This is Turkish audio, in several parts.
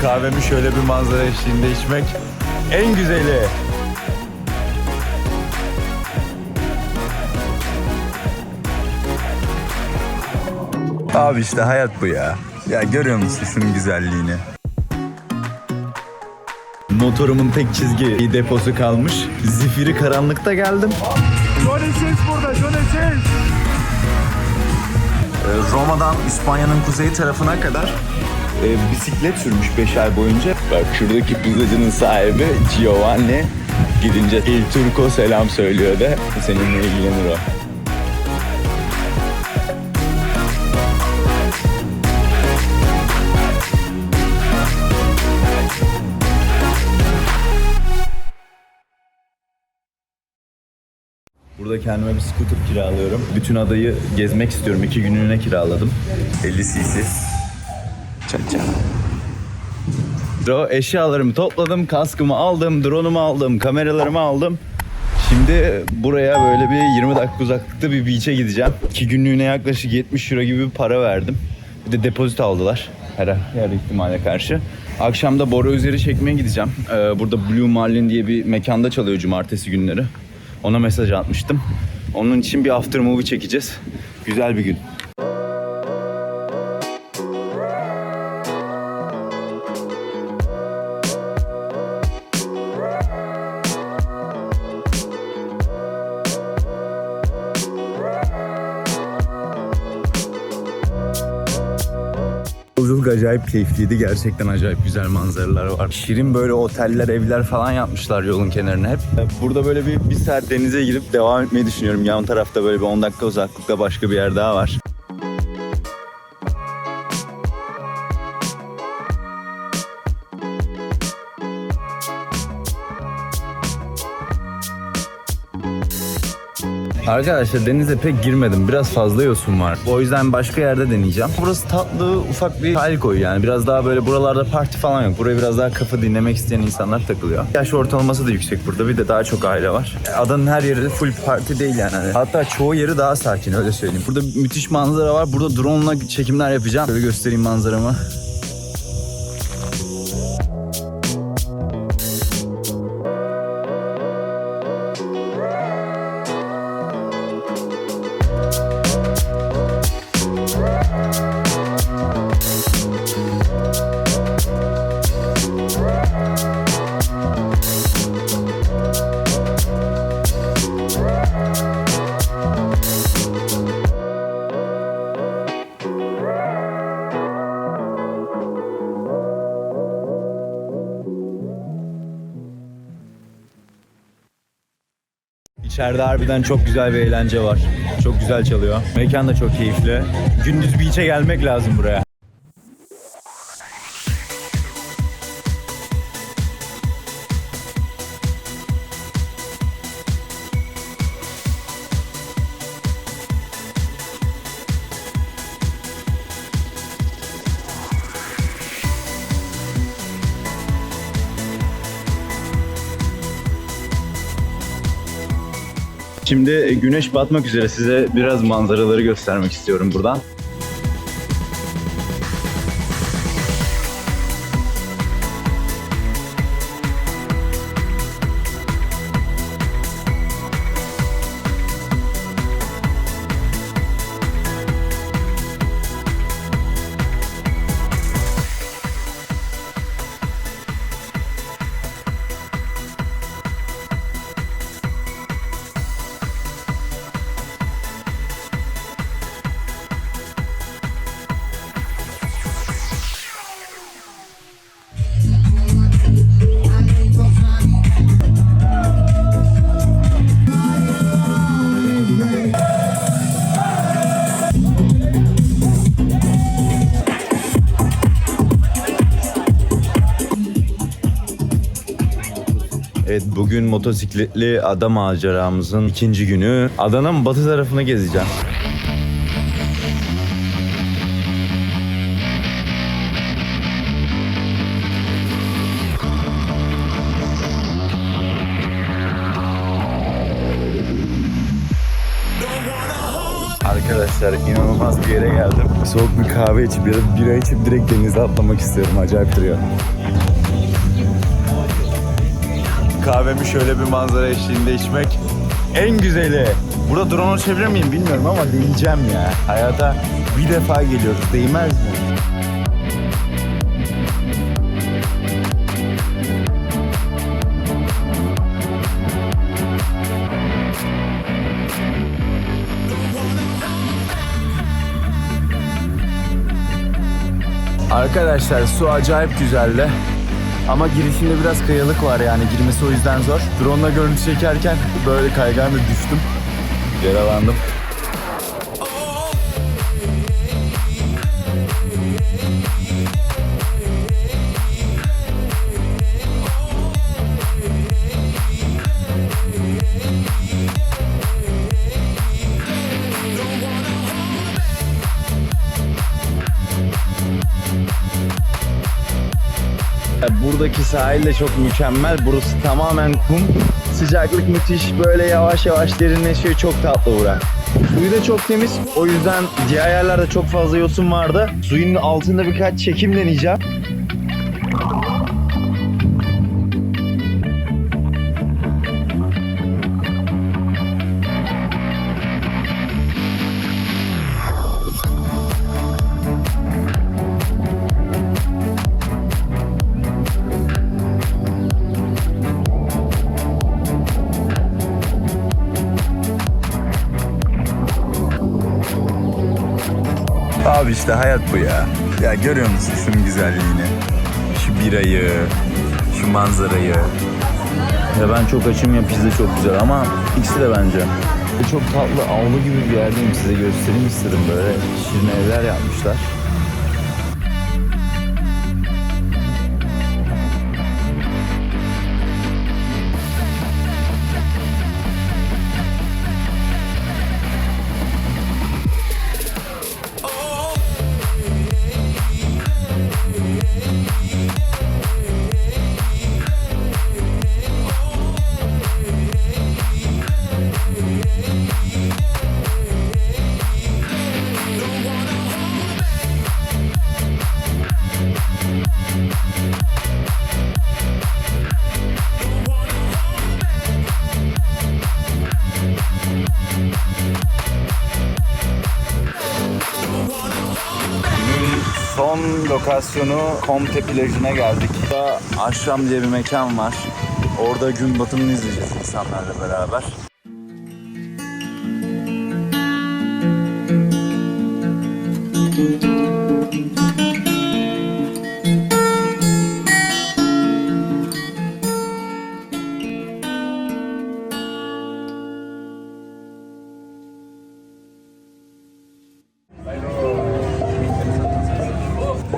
kahvemi şöyle bir manzara eşliğinde içmek en güzeli. Abi işte hayat bu ya. Ya görüyor musun şunun güzelliğini? Motorumun tek çizgi deposu kalmış. Zifiri karanlıkta geldim. Johnny Sins burada, Johnny Sins. Ee, Roma'dan İspanya'nın kuzey tarafına kadar e, bisiklet sürmüş 5 ay boyunca. Bak şuradaki pizzacının sahibi Giovanni gidince Il Turco selam söylüyor da seninle ilgilenir o. Burada kendime bir scooter kiralıyorum. Bütün adayı gezmek istiyorum. İki günlüğüne kiraladım. 50 cc. Çat eşyalarımı topladım, kaskımı aldım, drone'umu aldım, kameralarımı aldım. Şimdi buraya böyle bir 20 dakika uzaklıkta bir beach'e gideceğim. İki günlüğüne yaklaşık 70 euro gibi bir para verdim. Bir de depozito aldılar her, her ihtimale karşı. Akşam da Bora üzeri çekmeye gideceğim. Ee, burada Blue Marlin diye bir mekanda çalıyor cumartesi günleri. Ona mesaj atmıştım. Onun için bir after movie çekeceğiz. Güzel bir gün. Yolculuk acayip keyifliydi. Gerçekten acayip güzel manzaralar var. Şirin böyle oteller, evler falan yapmışlar yolun kenarına hep. Burada böyle bir, bir saat denize girip devam etmeyi düşünüyorum. Yan tarafta böyle bir 10 dakika uzaklıkta başka bir yer daha var. Arkadaşlar denize pek girmedim. Biraz fazla yosun var. O yüzden başka yerde deneyeceğim. Burası tatlı, ufak bir sahil koyu yani. Biraz daha böyle buralarda parti falan yok. Buraya biraz daha kafa dinlemek isteyen insanlar takılıyor. Yaş ortalaması da yüksek burada. Bir de daha çok aile var. Adanın her yeri de full parti değil yani. Hani Hatta çoğu yeri daha sakin öyle söyleyeyim. Burada müthiş manzara var. Burada drone ile çekimler yapacağım. Şöyle göstereyim manzaramı. İçeride harbiden çok güzel bir eğlence var. Çok güzel çalıyor. Mekan da çok keyifli. Gündüz beach'e gelmek lazım buraya. Şimdi güneş batmak üzere size biraz manzaraları göstermek istiyorum buradan. Bugün motosikletli ada maceramızın ikinci günü. Adanın batı tarafını gezeceğim. Arkadaşlar. İnanılmaz bir yere geldim. Soğuk bir kahve içip ya da bira içip direkt denize atlamak istiyorum. Acayip duruyor. Kahvemi şöyle bir manzara eşliğinde içmek en güzeli. Burada drone uçabilir miyim bilmiyorum ama deneyeceğim ya. Hayata bir defa geliyoruz. Değmez mi? Arkadaşlar su acayip güzeldi. Ama girişinde biraz kayalık var yani girmesi o yüzden zor. Drone'la görüntü çekerken böyle kayganla düştüm. Yaralandım. Buradaki sahil de çok mükemmel. Burası tamamen kum. Sıcaklık müthiş. Böyle yavaş yavaş derinleşiyor. Çok tatlı bura. Suyu da çok temiz. O yüzden diğer yerlerde çok fazla yosun vardı. Suyun altında birkaç çekim deneyeceğim. Abi işte hayat bu ya. Ya görüyor musun şunun güzelliğini? Şu birayı, şu manzarayı. Ya ben çok açım ya pizza çok güzel ama ikisi de bence. Ve Çok tatlı avlu gibi bir yerdeyim size göstereyim istedim böyle. Şirin evler yapmışlar. Son lokasyonu Komte plajına geldik. Burada Aşram diye bir mekan var. Orada gün batımını izleyeceğiz insanlarla beraber.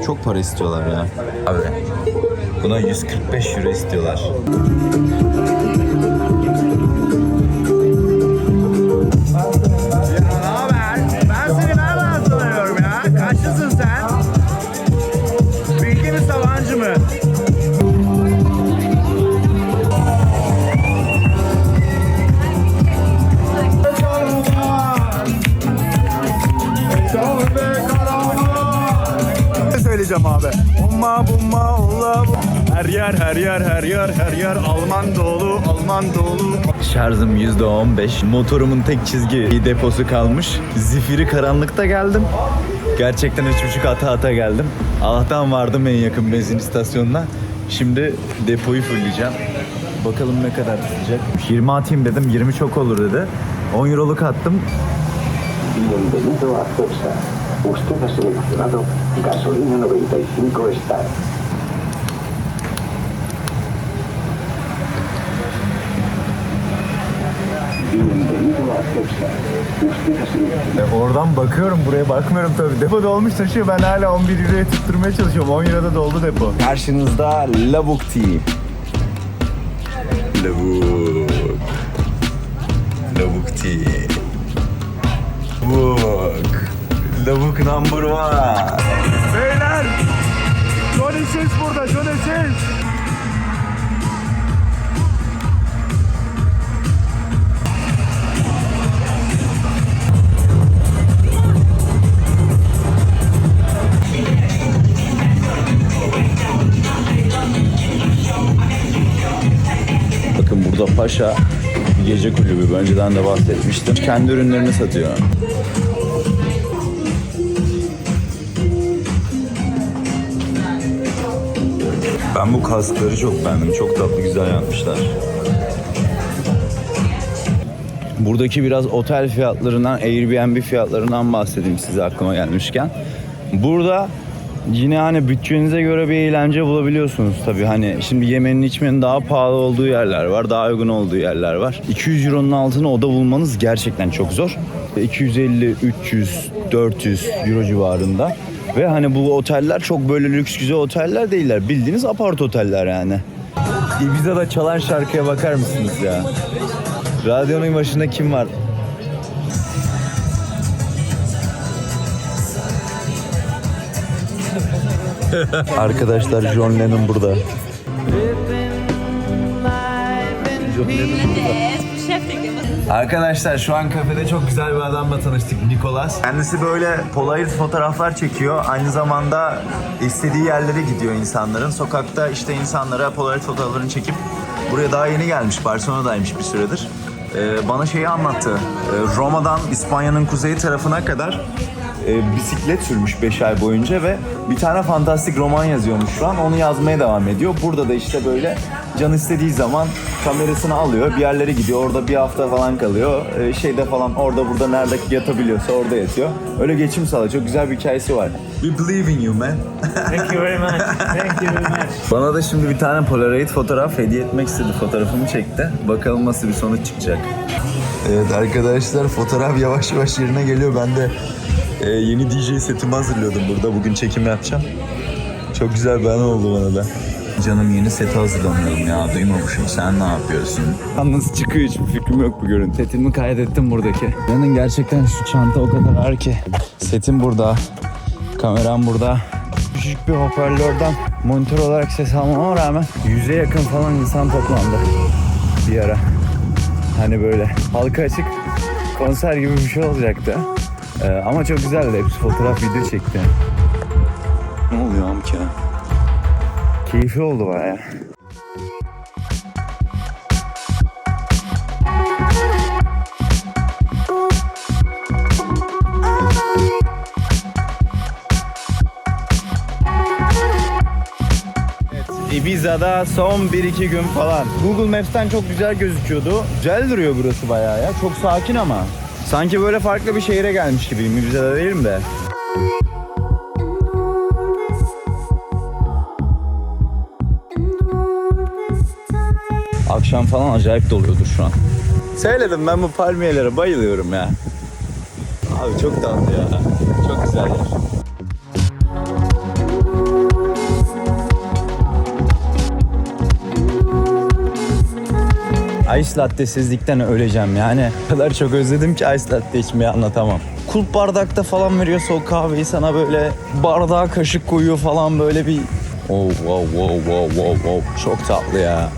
Çok para istiyorlar ya. Abi buna 145 euro istiyorlar. Söyleyeceğim abi? Umma bumma ulla bu. Her yer her yer her yer her yer Alman dolu Alman dolu Şarjım %15. Motorumun tek çizgi deposu kalmış. Zifiri karanlıkta geldim. Gerçekten üç buçuk ata ata geldim. Allah'tan vardım en yakın benzin istasyonuna. Şimdi depoyu fullleyeceğim. Bakalım ne kadar tutacak. 20 atayım dedim. 20 çok olur dedi. 10 euroluk attım. Bienvenido a CEPSA. Usted ha seleccionado gasolina 95 Star. Oradan bakıyorum buraya bakmıyorum tabii. Depo dolmuş taşıyor. Ben hala 11 euroya tutturmaya çalışıyorum. 10 euroda doldu depo. Karşınızda Lavuk Tea. Lavuk. Lavuk Tea. Lavuk. The book number one. Beyler! Johnny Sins burada, Johnny Sins. Bakın burada Paşa gece kulübü. Önceden de bahsetmiştim. Kendi ürünlerini satıyor. Ben bu kaskları çok beğendim. Çok tatlı güzel yapmışlar. Buradaki biraz otel fiyatlarından, Airbnb fiyatlarından bahsedeyim size aklıma gelmişken. Burada yine hani bütçenize göre bir eğlence bulabiliyorsunuz tabii. Hani şimdi yemenin içmenin daha pahalı olduğu yerler var, daha uygun olduğu yerler var. 200 euronun altına oda bulmanız gerçekten çok zor. 250, 300, 400 euro civarında. Ve hani bu oteller çok böyle lüks güzel oteller değiller. Bildiğiniz apart oteller yani. Ibiza'da çalan şarkıya bakar mısınız ya? Radyonun başında kim var? Arkadaşlar John Lennon burada. Arkadaşlar şu an kafede çok güzel bir adamla tanıştık Nikolas. Kendisi böyle Polaroid fotoğraflar çekiyor. Aynı zamanda istediği yerlere gidiyor insanların. Sokakta işte insanlara Polaroid fotoğraflarını çekip buraya daha yeni gelmiş. Barcelona'daymış bir süredir. Ee, bana şeyi anlattı. Ee, Roma'dan İspanya'nın kuzey tarafına kadar e, bisiklet sürmüş 5 ay boyunca ve bir tane fantastik roman yazıyormuş şu an. Onu yazmaya devam ediyor. Burada da işte böyle can istediği zaman kamerasını alıyor. Bir yerlere gidiyor. Orada bir hafta falan kalıyor. E, şeyde falan orada burada nerede yatabiliyorsa orada yatıyor. Öyle geçim sağlıyor. Çok güzel bir hikayesi var. We believe in you man. Thank you very much. Thank you very much. Bana da şimdi bir tane Polaroid fotoğraf hediye etmek istedi. Fotoğrafımı çekti. Bakalım nasıl bir sonuç çıkacak. Evet arkadaşlar fotoğraf yavaş yavaş yerine geliyor. Ben de e, yeni DJ setimi hazırlıyordum burada. Bugün çekim yapacağım. Çok güzel bir an oldu bana da. Canım yeni seti hazırlanıyorum ya. Duymamışım. Sen ne yapıyorsun? Nasıl çıkıyor hiçbir fikrim yok bu görüntü. Setimi kaydettim buradaki. Yanın gerçekten şu çanta o kadar ağır ki. Setim burada. Kameram burada. Küçük bir hoparlörden monitör olarak ses almama rağmen yüze yakın falan insan toplandı bir ara. Hani böyle halka açık konser gibi bir şey olacaktı. Ee, ama çok güzeldi. Hepsi fotoğraf video çekti. Ne oluyor amca? Keyifli oldu baya. Ibiza'da son 1-2 gün falan. Google Maps'ten çok güzel gözüküyordu. Güzel duruyor burası bayağı ya. Çok sakin ama. Sanki böyle farklı bir şehire gelmiş gibiyim. Ibiza'da değilim de. Akşam falan acayip doluyordur şu an. Söyledim ben bu palmiyelere bayılıyorum ya. Abi çok tatlı ya. Çok güzel yer. Ice lattesizlikten öleceğim yani. O kadar çok özledim ki ice latte içmeyi anlatamam. Kulp bardakta falan veriyorsa o kahveyi sana böyle bardağa kaşık koyuyor falan böyle bir... Oh wow wow wow wow wow çok tatlı ya.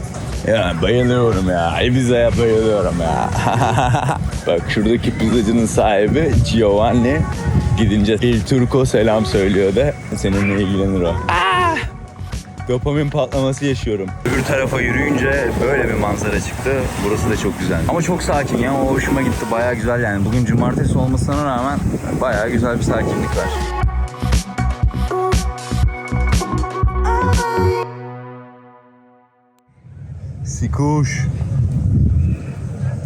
Ya bayılıyorum ya. Ibiza'ya bayılıyorum ya. Bak şuradaki pizzacının sahibi Giovanni. Gidince Il Turco selam söylüyor da seninle ilgilenir o. Dopamin patlaması yaşıyorum. Öbür tarafa yürüyünce böyle bir manzara çıktı. Burası da çok güzel. Ama çok sakin ya. O hoşuma gitti. Bayağı güzel yani. Bugün cumartesi olmasına rağmen bayağı güzel bir sakinlik var. Sikuş.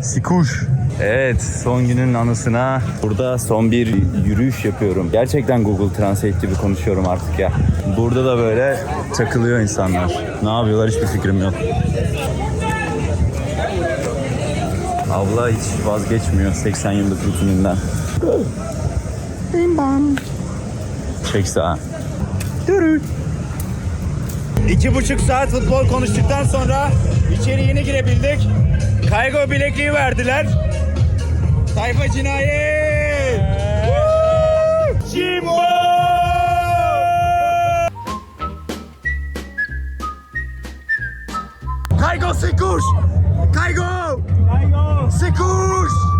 Sikuş. Evet, son günün anısına burada son bir yürüyüş yapıyorum. Gerçekten Google Translate gibi konuşuyorum artık ya. Burada da böyle takılıyor insanlar. Ne yapıyorlar hiçbir fikrim yok. Abla hiç vazgeçmiyor 80 yıllık rutininden. Çek sağa. İki buçuk saat futbol konuştuktan sonra içeri yeni girebildik. Kaygo bilekliği verdiler. Tayfa cinayet. Jimbo! Kaygo Sekuş! Kaygo! Kaygo! Sekuş!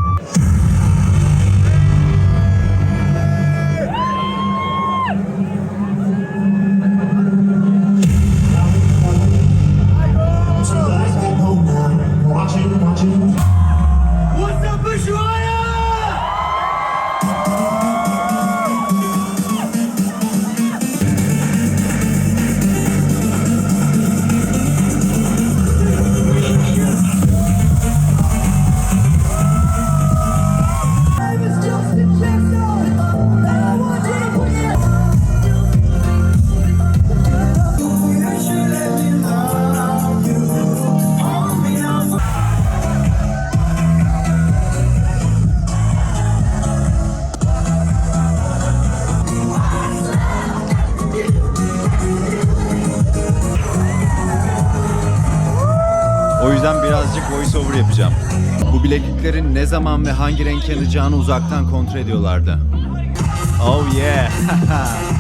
Bilekliklerin ne zaman ve hangi renk yanacağını uzaktan kontrol ediyorlardı. Oh yeah!